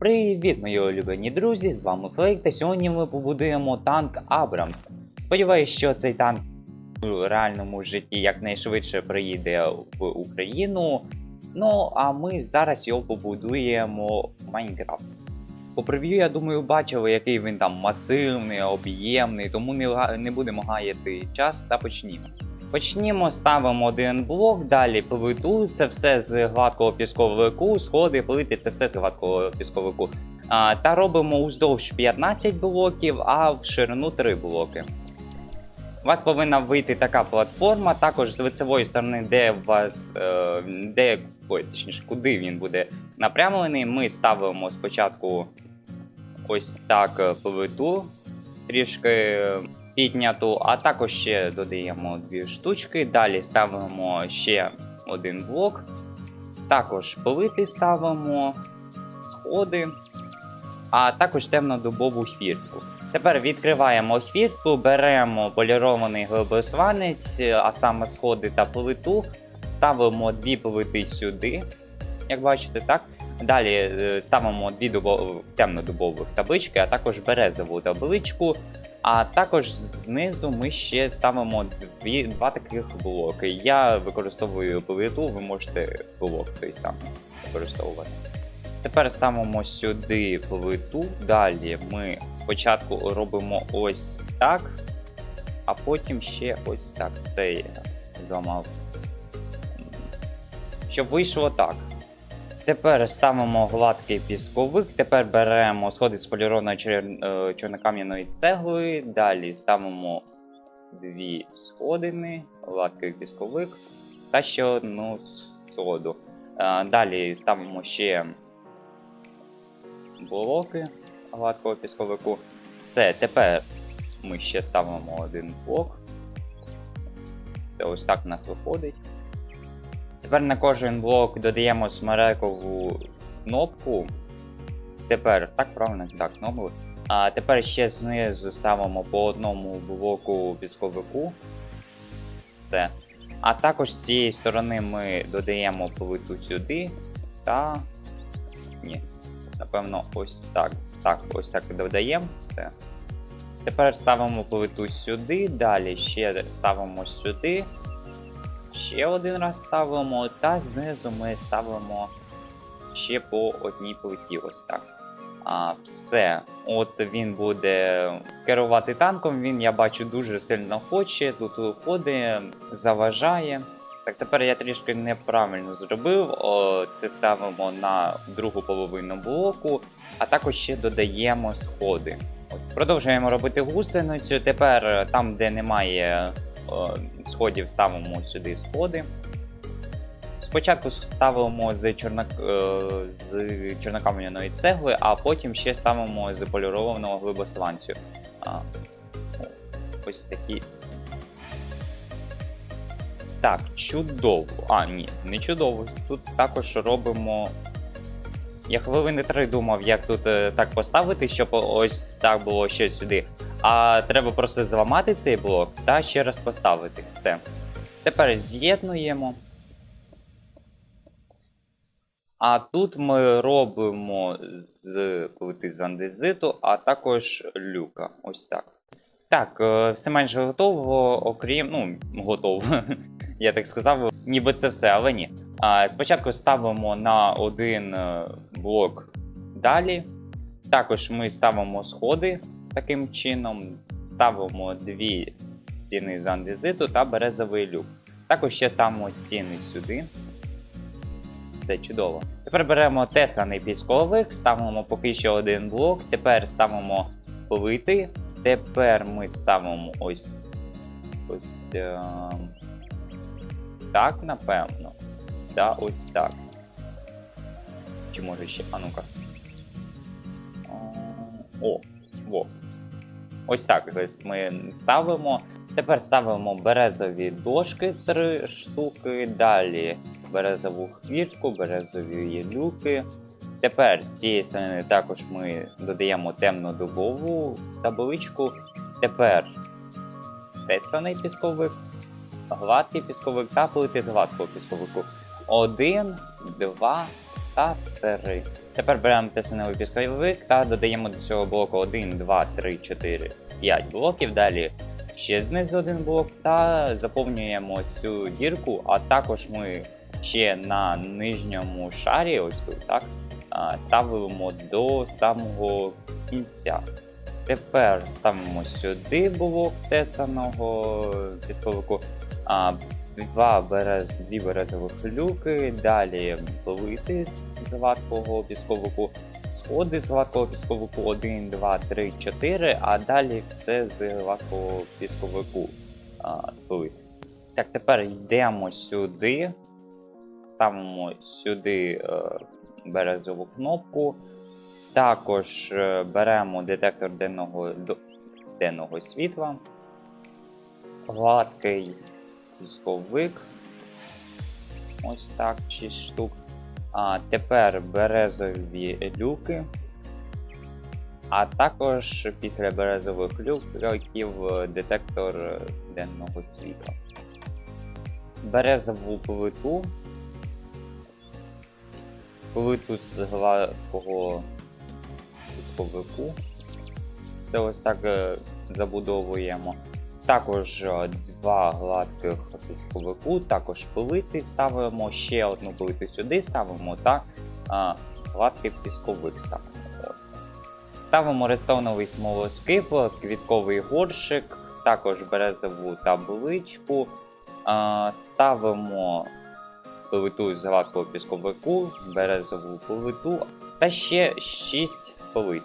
Привіт, мої улюблені друзі! З вами Флейк, та сьогодні ми побудуємо танк Абрамс. Сподіваюсь, що цей танк у реальному житті якнайшвидше приїде в Україну. Ну а ми зараз його побудуємо в Майнкрафт. По прев'ю, я думаю, бачили, який він там масивний, об'ємний, тому не, не будемо гаяти час та почнімо. Почнімо, ставимо один блок, далі плиту, це все з гладкого пісковику, сходи, плити, це все з гладкого пісковику. Та робимо уздовж 15 блоків, а в ширину 3 блоки. У вас повинна вийти така платформа, також з лицевої сторони, де у вас, е, де, точніше, куди він буде напрямлений, ми ставимо спочатку ось так е, плиту, трішки підняту, а також ще додаємо дві штучки. Далі ставимо ще один блок. Також плити ставимо, сходи, а також темнодубову хвіртку. Тепер відкриваємо хвіртку, беремо полірований глибосланець, а саме сходи та плиту. Ставимо дві плити сюди, як бачите, так. Далі е, ставимо дві дубо... темнодубових таблички, а також березову табличку. А також знизу ми ще ставимо дві, два таких блоки. Я використовую плиту, ви можете блок той самий використовувати. Тепер ставимо сюди плиту. Далі ми спочатку робимо ось так, а потім ще ось так. Це я зламав. Щоб вийшло так. Тепер ставимо гладкий пісковик. Тепер беремо сходи з полірованої чер- е, чорнокам'яної цегли. Далі ставимо дві сходини, гладкий пісковик та ще одну сходу. Е, Далі ставимо ще блоки гладкого пісковику. Все, тепер ми ще ставимо один блок. Це ось так у нас виходить. Тепер на кожен блок додаємо смерекову кнопку. Тепер, так правильно, так, кнопку. А тепер ще знизу ставимо по одному блоку пісковику. Все. А також з цієї сторони ми додаємо плиту сюди та. Ні. Напевно, ось так. Так, ось так додаємо. Все. Тепер ставимо плиту сюди, далі ще ставимо сюди. Ще один раз ставимо, та знизу ми ставимо ще по одній плиті. Ось так. А, все. От він буде керувати танком. Він, я бачу, дуже сильно хоче. Тут ходить, заважає. Так, тепер я трішки неправильно зробив. О, це ставимо на другу половину блоку, а також ще додаємо сходи. От, продовжуємо робити гусеницю. Тепер там, де немає сходів, ставимо сюди сходи. Спочатку ставимо з, чорно, е, з чорнокам'яної цегли, а потім ще ставимо з полірованого глибосланцю. Ось такі. Так, чудово. А, ні, не чудово. Тут також робимо. Я хвилини три думав, як тут е, так поставити, щоб ось так було ще сюди. А треба просто зламати цей блок та ще раз поставити. Все. Тепер з'єднуємо. А тут ми робимо з плити з андезиту, а також люка. Ось так. Так, е, все майже готово, окрім. Ну, готово. Я так сказав, ніби це все, але ні. Спочатку ставимо на один е, блок далі. Також ми ставимо сходи таким чином. Ставимо дві стіни з андезиту та березовий люк. Також ще ставимо стіни сюди. Все чудово. Тепер беремо тесаний пісковик, ставимо поки що один блок. Тепер ставимо плити. Тепер ми ставимо ось. Ось. Е, так, напевно. Да, ось так. Чи може ще. А ну-ка. О, во. Ось так ось ми ставимо. Тепер ставимо березові дошки три штуки. Далі березову хвіртку, березові люки. Тепер з цієї сторони також ми додаємо темно-дубову табличку. Тепер тесаний пісковик, гладкий пісковик та плити з гладкого пісковику. Один, два та три. Тепер беремо тесаневий пісковик та додаємо до цього блоку 1, 2, 3, 4, 5 блоків. Далі ще знизу один блок та заповнюємо цю дірку, а також ми ще на нижньому шарі, ось тут, так, ставимо до самого кінця. Тепер ставимо сюди блок тесаного пісковику. Два берез, дві березових люки, далі плити з гладкого пісковику, сходи з гладкого пісковику 1, 2, 3, 4, а далі все з гладкого пісковику а, плит. Так, тепер йдемо сюди, ставимо сюди е, березову кнопку. Також е, беремо детектор денного, денного світла, гладкий пісковик. Ось так, 6 штук. А тепер березові люки. А також після березових люків детектор денного світла. Березову плиту. Плиту з гладкого пісковику. Це ось так е, забудовуємо. Також е, два гладких пісковику, також плити ставимо, ще одну плиту сюди ставимо та а, гладкий пісковик ставимо. Ставимо рестоновий смолоскип, квітковий горшик, також березову табличку. Ставимо плиту з гладкого пісковику, березову плиту та ще 6 плит.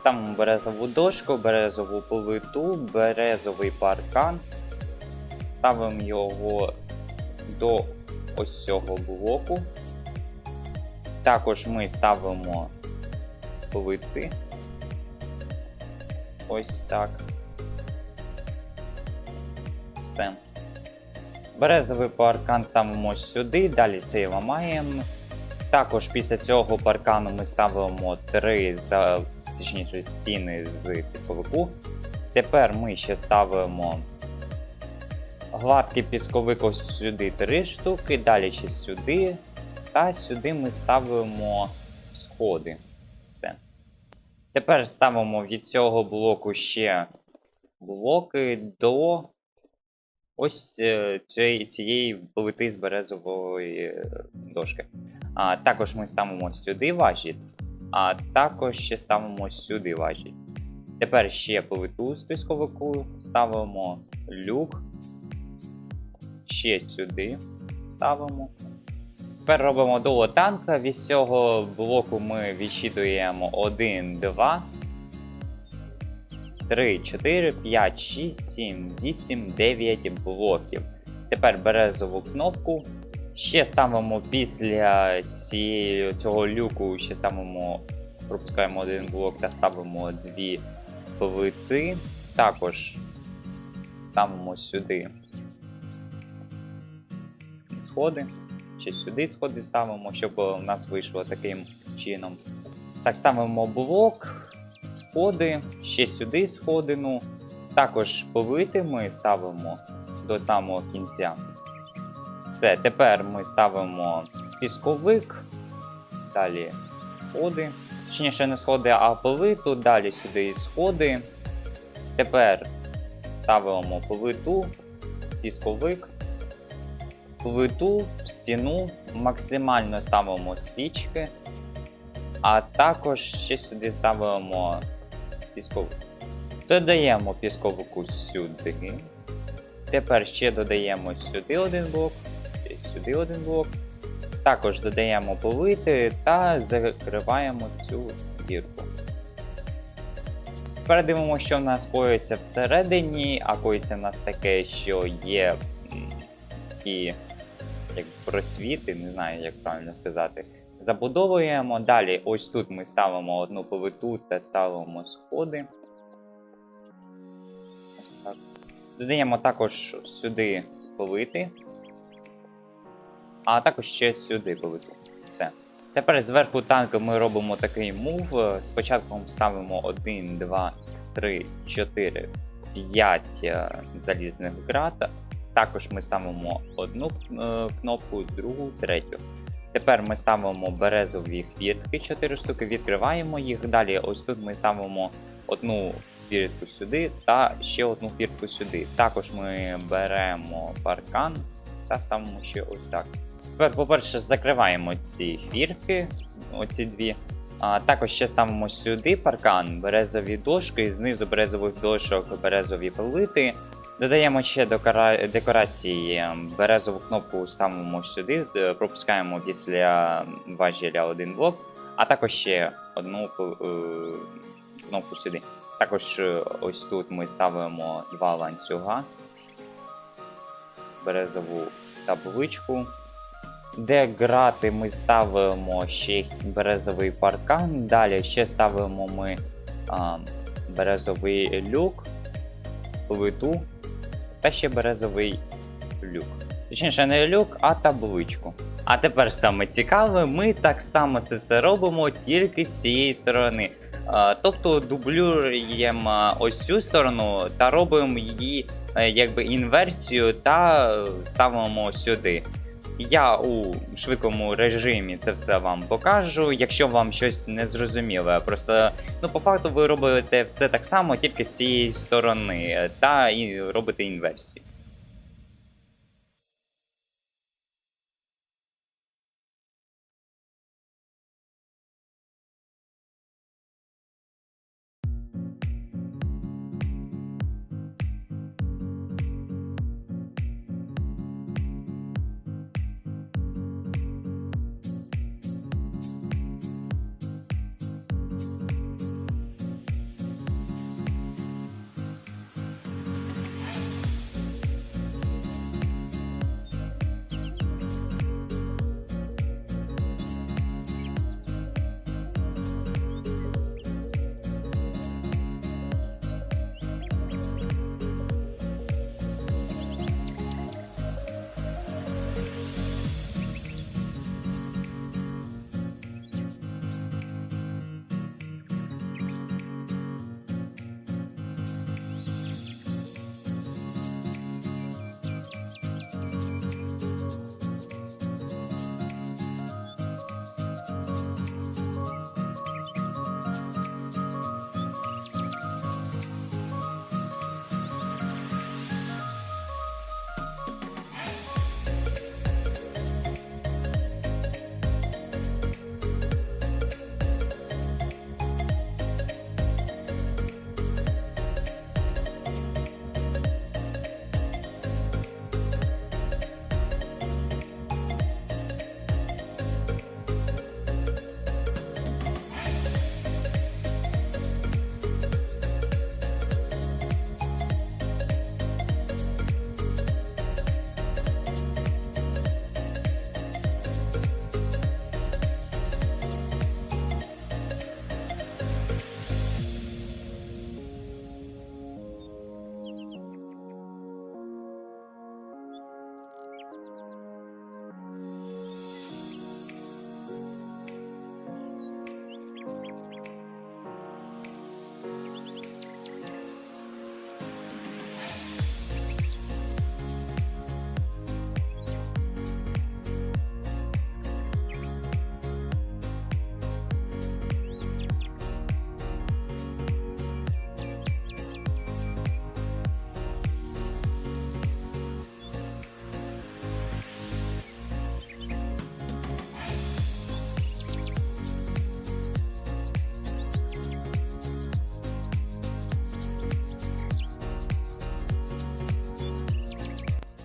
Ставимо березову дошку, березову плиту, березовий паркан. Ставимо його до ось цього блоку. Також ми ставимо плити. Ось так. Все. Березовий паркан ставимо сюди, далі цей ламаємо. Також після цього паркану ми ставимо три за, точніше, стіни з пісковику. Тепер ми ще ставимо гладкий пісковик ось сюди три штуки, далі ще сюди. Та сюди ми ставимо сходи. Все. Тепер ставимо від цього блоку ще блоки до ось е, цієї, плити з березової е, дошки. А, також ми ставимо сюди важіль, а також ще ставимо сюди важіль. Тепер ще плиту з пісковику ставимо люк. Ще сюди ставимо. Тепер робимо доло танка. Від цього блоку ми відчитуємо 1, 2, 3, 4, 5, 6, 7, 8, 9 блоків. Тепер березову кнопку. Ще ставимо після цієї, цього люку, ще ставимо, пропускаємо один блок та ставимо дві плити. Також ставимо сюди сходи. Ще сюди сходи ставимо, щоб у нас вийшло таким чином. Так, ставимо блок, сходи, ще сюди сходину. Також плити ми ставимо до самого кінця. Все, тепер ми ставимо пісковик, далі сходи. Точніше, не сходи, а плиту, далі сюди сходи. Тепер ставимо плиту, пісковик, плиту, стіну, максимально ставимо свічки, а також ще сюди ставимо пісковик. Додаємо пісковику сюди. Тепер ще додаємо сюди один блок, сюди один блок. Також додаємо плити та закриваємо цю дірку. Тепер що в нас коїться всередині, а коїться в нас таке, що є такі як просвіти, не знаю, як правильно сказати. Забудовуємо. Далі, ось тут ми ставимо одну плиту та ставимо сходи. Додаємо також сюди плити. А також ще сюди плиту. Все. Тепер зверху танка ми робимо такий мув. Спочатку ставимо 1, 2, 3, 4, 5 е, залізних град. Також ми ставимо одну е, кнопку, другу, третю. Тепер ми ставимо березові хвіртки, 4 штуки, відкриваємо їх. Далі, ось тут ми ставимо одну хвіртку сюди та ще одну хвіртку сюди. Також ми беремо паркан та ставимо ще ось так. Тепер, по-перше, закриваємо ці хвіртки, оці дві. А, також ще ставимо сюди паркан, березові дошки, знизу березових дошок березові плити. Додаємо ще декора... декорації ем, березову кнопку ставимо сюди, е, пропускаємо після важеля один блок, а також ще одну е, кнопку сюди. Також е, ось тут ми ставимо два ланцюга, березову табличку. Де грати ми ставимо ще березовий паркан. Далі ще ставимо ми а, березовий люк, плиту та ще березовий люк. Точніше, не люк, а табличку. А тепер саме цікаве, ми так само це все робимо тільки з цієї сторони. Тобто дублюємо ось цю сторону та робимо її е, якби інверсію та ставимо сюди. Я у швидкому режимі це все вам покажу. Якщо вам щось не зрозуміле, просто ну по факту ви робите все так само, тільки з цієї сторони, та і робите інверсію.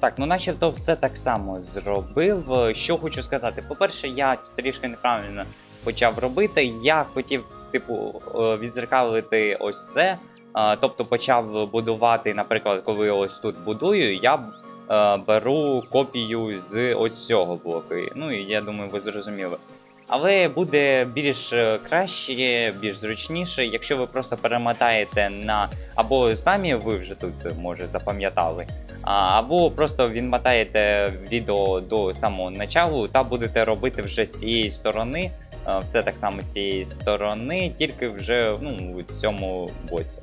Так, ну начебто все так само зробив. Що хочу сказати. По-перше, я трішки неправильно почав робити. Я хотів, типу, е, відзеркалити ось це. Е, Тобто почав будувати, наприклад, коли ось тут будую, я е, беру копію з ось цього блоку. Ну і я думаю, ви зрозуміли. Але буде більш е, краще, більш зручніше, якщо ви просто перемотаєте на або самі ви вже тут е, може запам'ятали, або просто відмотаєте відео до самого началу та будете робити вже з цієї сторони, е, все так само з цієї сторони, тільки вже ну, у цьому боці.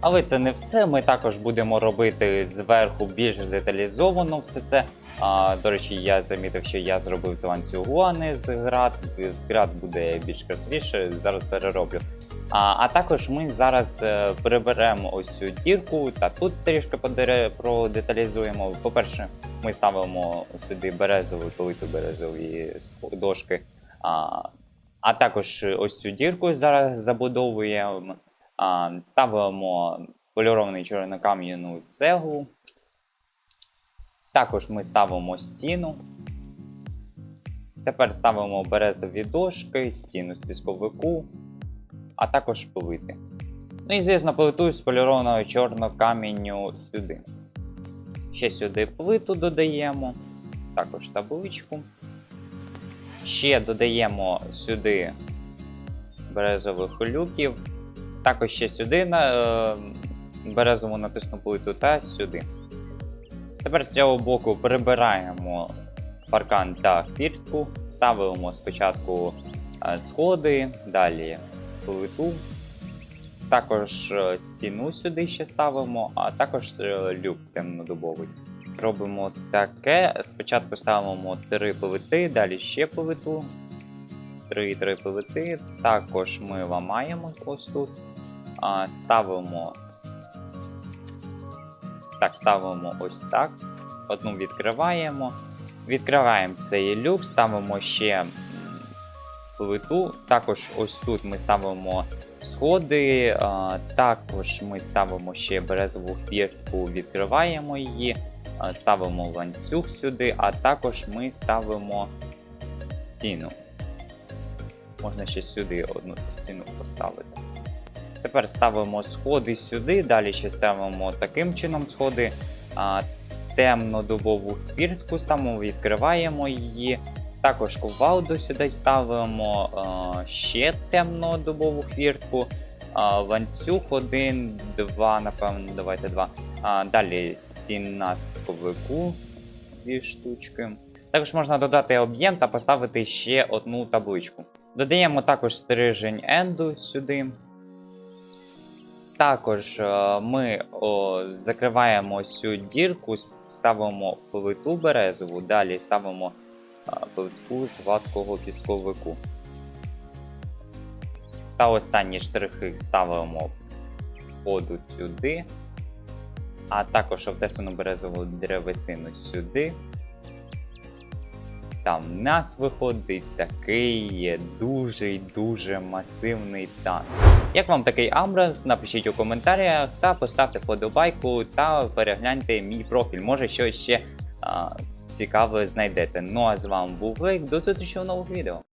Але це не все. Ми також будемо робити зверху більш деталізовано все це. А, до речі, я замітив, що я зробив з ланцюгу, а не з град. Град буде більш красивіше, зараз перероблю. А, а також ми зараз е, приберемо ось цю дірку та тут трішки продеталізуємо. По-перше, ми ставимо сюди березову, плиту березові дошки. А, а також ось цю дірку зараз забудовуємо. А, ставимо полірований чорнокам'яну цеглу. Також ми ставимо стіну. Тепер ставимо березові дошки, стіну з пісковику, а також плити. Ну і, звісно, плиту з полірованого чорнокамінню сюди. Ще сюди плиту додаємо, також табличку. Ще додаємо сюди березових люків. Також ще сюди на, е, березову натисну плиту та сюди. Тепер з цього боку прибираємо паркан та фіртку, ставимо спочатку е, сходи, далі плиту, також е, стіну сюди ще ставимо, а також е, люк темнодубовий. Робимо таке. Спочатку ставимо три плити, далі ще плиту. Три три плити. Також ми ламаємо ось тут. Ставимо. Так, ставимо ось так. Одну відкриваємо. Відкриваємо цей люк, ставимо ще плиту. Також ось тут ми ставимо сходи. Також ми ставимо ще березову фіртку, відкриваємо її. Ставимо ланцюг сюди, а також ми ставимо стіну. Можна ще сюди одну стіну поставити. Тепер ставимо сходи сюди, далі ще ставимо таким чином сходи. Темно-дубову фіртку ставимо, відкриваємо її. Також кувалду сюди ставимо ще темно-дубову фіртку. А, ланцюг один, два, напевно, давайте два. Далі стіна з ковику, дві штучки. Також можна додати об'єм та поставити ще одну табличку. Додаємо також стрижень енду сюди. Також е, ми о, закриваємо цю дірку, ставимо плиту березову, далі ставимо е, плитку з гладкого пісковику. Та останні штрихи ставимо входу сюди, а також обтесану березову древесину сюди. Там в нас виходить такий дуже дуже масивний танк. Як вам такий Амбранс? Напишіть у коментарях та поставте вподобайку та перегляньте мій профіль. Може щось ще а, цікаве знайдете. Ну а з вами був Лейк, До зустрічі у нових відео.